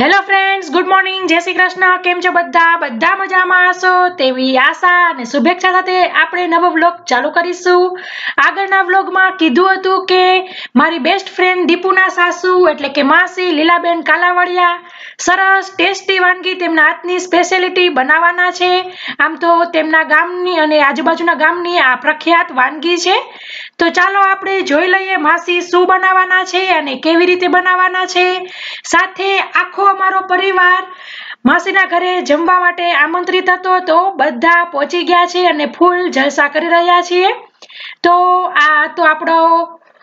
Hello friends good morning જય શ્રી કૃષ્ણ. કેમ છો બધા? બધા મજામાં હશો? તેવી આશા અને શુભેચ્છા સાથે આપણે નવો વ્લોગ ચાલુ કરીશું. આગળના વ્લોગમાં કીધું હતું કે મારી બેસ્ટ ફ્રેન્ડ દીપુના સાસુ, એટલે કે માસી લીલાબેન કાલાવડિયા, સરસ, ટેસ્ટી વાનગી તેમના હાથની સ્પેશિયાલિટી બનાવવાના છે. આમ તો તેમના ગામની અને આજુબાજુના ગામની આ પ્રખ્યાત વાનગી છે. તો ચાલો આપણે જોઈ લઈએ માસી શું બનાવવાના છે અને કેવી રીતે બનાવવાના છે. સાથે આખો અમારો પરિવાર માસીના ઘરે જમવા માટે આમંત્રિત હતો તો બધા પહોંચી ગયા છે અને ફૂલ જલસા કરી રહ્યા છીએ. તો આ તો આપણો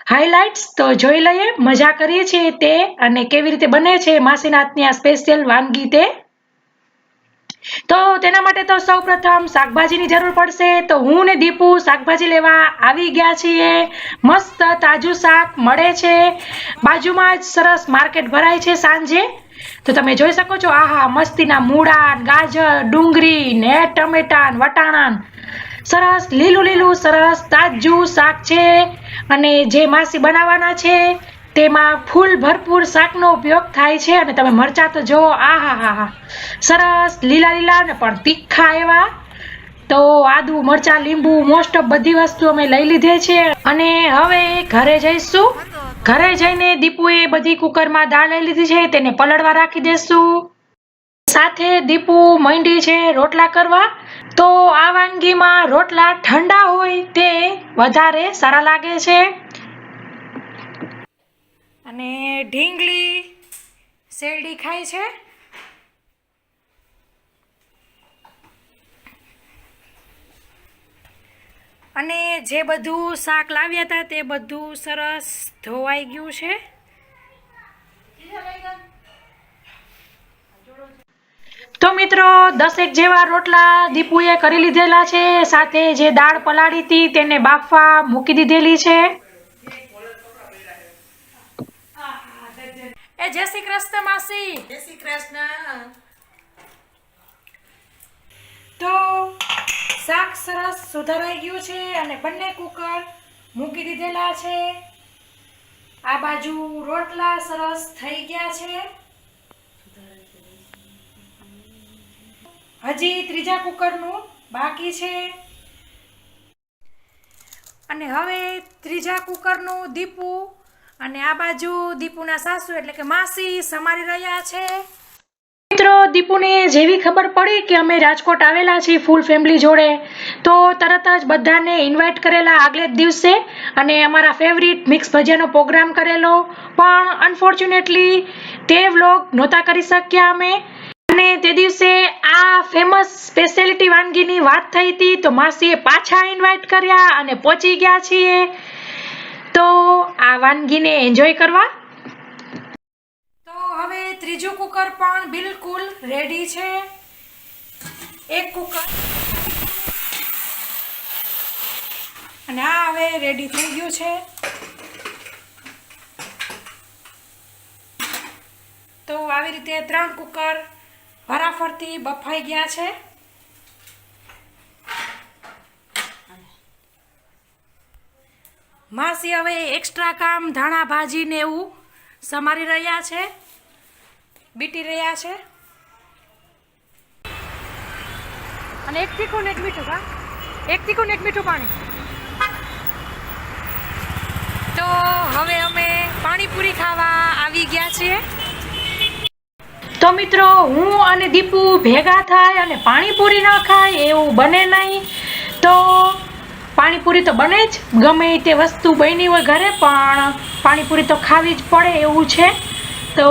હાઇલાઇટ્સ તો જોઈ લઈએ, મજા કરીએ છીએ તે અને કેવી રીતે બને છે માસીના હાથની આ સ્પેશિયલ વાનગી તે. તો તેના માટે તો સૌ પ્રથમ શાકભાજીની જરૂર પડશે. તો હું ને દીપુ શાકભાજી લેવા આવી ગયા છીએ. મસ્ત તાજું શાક મળે છે. બાજુમાં જ સરસ માર્કેટ ભરાય છે સાંજે. તો તમે જોઈ શકો છો, આહા, મસ્તીના મૂળા ગાજર, ડુંગળી ને ટમેટા વટાણા સરસ લીલું લીલું સરસ તાજું શાક છે. અને જે માસી બનાવવાના છે તેમાં ફૂલ ભરપૂર શાકનો ઉપયોગ થાય છે અને તમે મરચા તો જુઓ, આહા હા હા સરસ, લીલા લીલા ને પણ તીખા એવા. તો આદુ, મરચા, લીંબુ મોસ્ટ ઓફ બધી વસ્તુ અમે લઈ લીધી છે. અને હવે ઘરે જઈશું. ઘરે જઈને દીપુએ બધી કુકરમાં દાળ લઈ લીધી છે, તેને પલળવા રાખી દેશું. સાથે દીપુ મંડી છે રોટલા કરવા. તો આ વાનગીમાં રોટલા ઠંડા હોય તે વધારે સારા લાગે છે. અને ઢીંગલી શેરડી ખાય છે. અને જે બધું શાક લાવ્યા હતા તે બધું સરસ ધોવાઈ ગયું છે. તો મિત્રો, દસેક જેવા રોટલા દીપુએ કરી લીધેલા છે, સાથે જે દાળ પલાળી હતી તેને બાફવા મૂકી દીધેલી છે. એ જય શ્રી કૃષ્ણ માસી. જય શ્રી કૃષ્ણ. તો શાક સરસ સુધારાઈ ગયું છે અને બંને કુકર મૂકી દીધેલા છે. આ બાજુ રોટલા સરસ થઈ ગયા છે. હજી ત્રીજા કુકરનું બાકી છે. અને હવે ત્રીજા કુકરનું દીપુ આ બાજુ દીપુના સાસુ એટલે કે માસી સમારી રહ્યા છે. મિત્રો, દીપુને જેવી ખબર પડી કે અમે રાજકોટ આવેલા છીએ ફૂલ ફેમિલી જોડે, તો તરત જ બધાને ઇન્વાઇટ કરેલા આગલે જ દિવસે અને અમારા ફેવરિટ મિક્સ ભજીયાનો પ્રોગ્રામ કરેલો. પણ અનફોર્ચ્યુનેટલી તે વ્લોગ નહોતા કરી શક્યા અમે. અને તે દિવસે આ ફેમસ સ્પેશિયાલિટી વાનગીની વાત થઈ હતી, તો માસીએ પાછા ઇન્વાઇટ કર્યા અને પહોંચી ગયા છીએ. તો આ વાનગીને એન્જોય કરવા? તો હવે ત્રીજું કુકર પણ બિલકુલ રેડી છે. એક કુકર. અને આ હવે રેડી થઈ ગયું છે. તો આવી રીતે ત્રણ કુકર ફરાફરથી બફાઈ ગયા છે. માસી હવે એક્સ્ટ્રા કામ ધાણા ભાજી ને એવું સમારી રહ્યા છે. બીટી રહ્યા છે. અને એક તીખું ને એક મીઠું હા? એક તીખું ને એક મીઠું પાણી. તો હવે અમે પાણીપુરી ખાવા આવી ગયા છીએ. તો મિત્રો હું અને દીપુ ભેગા થાય અને પાણીપુરી ન ખાય એવું બને નહીં. તો પાણીપુરી તો બને જ, ગમે તે વસ્તુ બની હોય ઘરે, પણ પાણીપુરી તો ખાવી જ પડે એવું છે. તો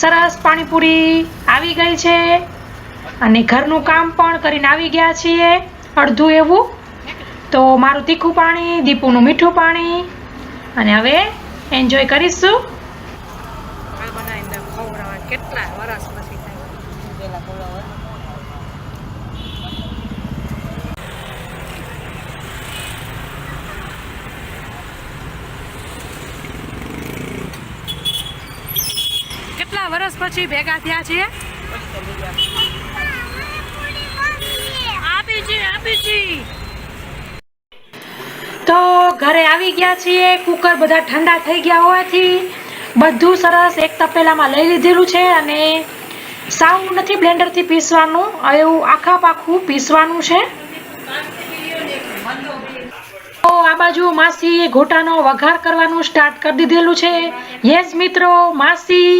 સરસ પાણીપુરી આવી ગઈ છે અને ઘરનું કામ પણ કરીને આવી ગયા છીએ અડધું એવું. તો મારું તીખું પાણી, દીપુનું મીઠું પાણી, અને હવે એન્જોય કરીશું. કેટલા વરસ પછી પછી ભેગા થયા જી તો ઘરે આવી ગયા છીએ, કુકર બધા ઠંડા થઈ ગયા હોવાથી બધું સરસ એક તપેલામાં લઈ લીધેલું છે અને સાવ નથી બ્લેન્ડરથી પીસવાનું, એવું આખા પાખું પીસવાનું છે. તો આ બાજુ માસી ઘોટાનો વઘાર કરવાનું સ્ટાર્ટ કરી દીધેલું છે. યસ મિત્રો, માસી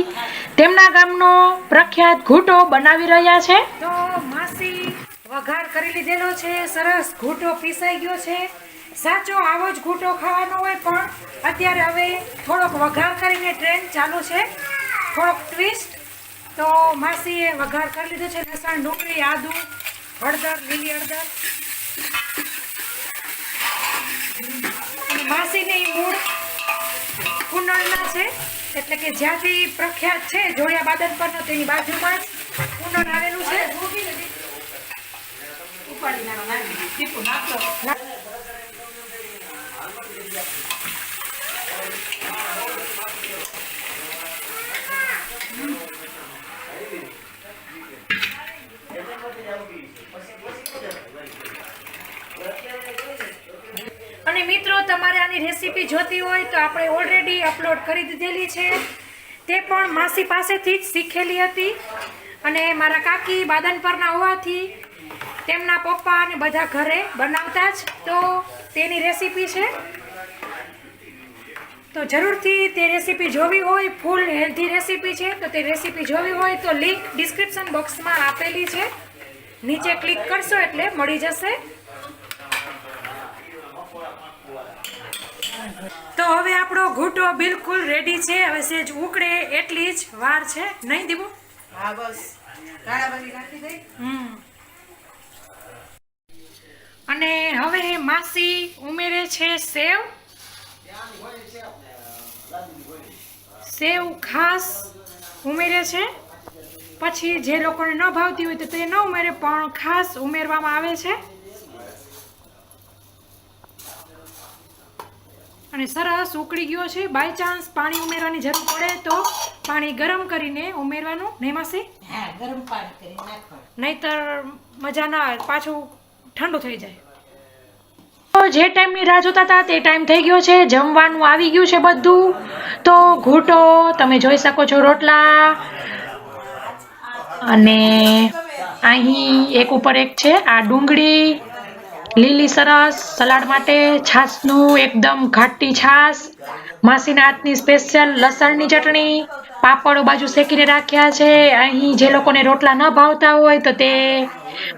તેમના ગામનો પ્રખ્યાત ઘૂંટો બનાવી રહ્યા છે. તો માસી વઘાર કરી લીધેલો છે, સરસ ઘૂંટો પીસાઈ ગયો છે. સાચો આવો જ ઘૂંટો ખાવાનો હોય પણ અત્યારે હવે થોડોક વઘાર કરીને ટ્રેન ચાલુ છે. થોડોક ટ્વિસ્ટ તો માસીએ વઘાર કરી લીધો છે, લસણ, ડુંગળી, આદુ, હળદર, લીલી હળદર. માસીની મૂળ કુંડળના છે એટલે કે જ્યાંથી પ્રખ્યાત છે જોડિયા બાદન પરનો તેની બાજુમાં જ કુંડળ આવેલું છે. અને મિત્રો તમારે આની રેસીપી જોતી હોય તો આપણે ઓલરેડી અપલોડ કરી દીધેલી છે. તે પણ માસી પાસેથી જ શીખેલી હતી અને મારા કાકી બાદન પરના હોવાથી તેમના પપ્પા અને બધા ઘરે બનાવતા જ તો તેની રેસીપી છે. તો જરૂરથી તે રેસીપી જોવી હોય ફૂલ હેલ્ધી રેસીપી છે, તો તે રેસીપી જોવી હોય તો લિંક ડિસ્ક્રિપ્શન બોક્સમાં આપેલી છે. નીચે ક્લિક કરશો એટલે મળી જશે. તો હવે આપણો ઘૂંટો બિલકુલ રેડી છે. હવે સેજ ઉકળે એટલી જ વાર છે. નહીં દીબુ હા બસ. નાખી હમ. અને હવે માસી ઉમેરે છે સેવ. સેવ ખાસ ઉમેરે છે. પછી જે લોકોને ન ભાવતી હોય તો તે ન ઉમેરે પણ ખાસ ઉમેરવામાં આવે છે. અને સરસ ઉકળી ગયો છે. બાય ચાન્સ પાણી ઉમેરવાની જરૂર પડે તો પાણી ગરમ કરીને ઉમેરવાનું. નહીં માસી? હા ગરમ પાણી કરી નાખવાનું. નહીતર મજા ના આવે પાછું ઠંડુ થઈ જાય. તો જે ટાઈમની રાહ જોતા હતા તે ટાઈમ થઈ ગયો છે. જમવાનું આવી ગયું છે બધું. તો ઘૂંટો તમે જોઈ શકો છો રોટલા. અને અહીં એક ઉપર એક છે. આ ડુંગળી. લીલી સરસ સલાડ માટે છાશનું એકદમ ઘાટી છાશ, માસીના હાથની સ્પેશિયલ લસણની ચટણી, પાપડો બાજુ શેકીને રાખ્યા છે. અહીં જે લોકોને રોટલા ન ભાવતા હોય તો તે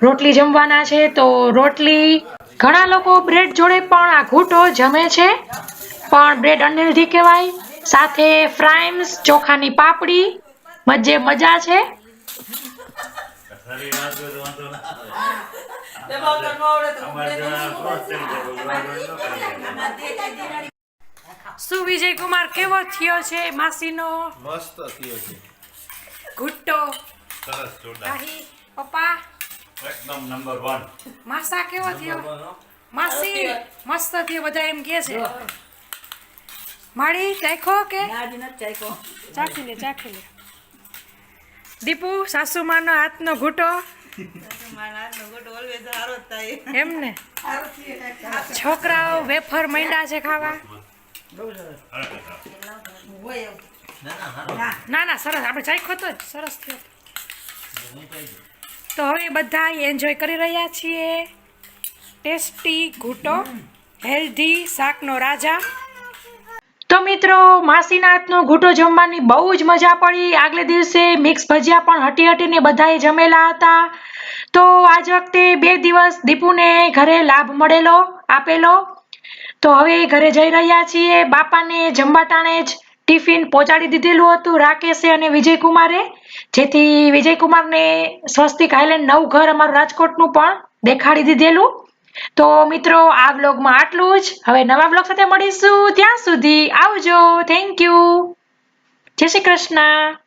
રોટલી જમવાના છે. તો રોટલી ઘણા લોકો બ્રેડ જોડે પણ આ ઘૂંટો જમે છે. પણ બ્રેડ અનહેલ્ધી કહેવાય. સાથે ફ્રાઈમ્સ, ચોખાની પાપડી, મજે મજા છે. શું વિજય કુમાર કેવો થયો છે માસીનો મસ્ત થયો છે ઘૂંટો સરસ જોરદાર પપ્પા એકદમ નંબર 1 માસા કેવો થયો માસી મસ્ત થયો બધા એમ કહે છે માળી ચાખો કે ચાખી લે ચાખી લે દીપુ સાસુમાનો હાથનો ઘૂંટો એમ ને. છોકરાઓ વેફર માંડ્યા છે ખાવા. ના ના, સરસ. આપણે ચાખ્યો તો સરસ તો હવે બધા એન્જોય કરી રહ્યા છીએ. ટેસ્ટી ઘૂંટો હેલ્ધી શાકનો રાજા. તો મિત્રો માસીના હાથનો ઘૂંટો જમવાની બહુ જ મજા પડી. આગલે દિવસે મિક્સ ભજીયા પણ હટી હટીને બધાએ જમેલા હતા. તો આજ વખતે બે દિવસ દીપુને ઘરે લાભ મળેલો, આપેલો. તો હવે ઘરે જઈ રહ્યા છીએ. બાપાને જમવા ટાણે જ ટિફિન પહોંચાડી દીધેલું હતું રાકેશે અને વિજયકુમારે. જેથી વિજયકુમારને સ્વસ્તિક હાઈલેન્ડ નવું ઘર અમારું રાજકોટનું પણ દેખાડી દીધેલું. તો મિત્રો, આ બ્લોગમાં આટલું જ. હવે નવા બ્લોગ સાથે મળીશું. ત્યાં સુધી આવજો. થેન્ક યુ જય શ્રી કૃષ્ણ.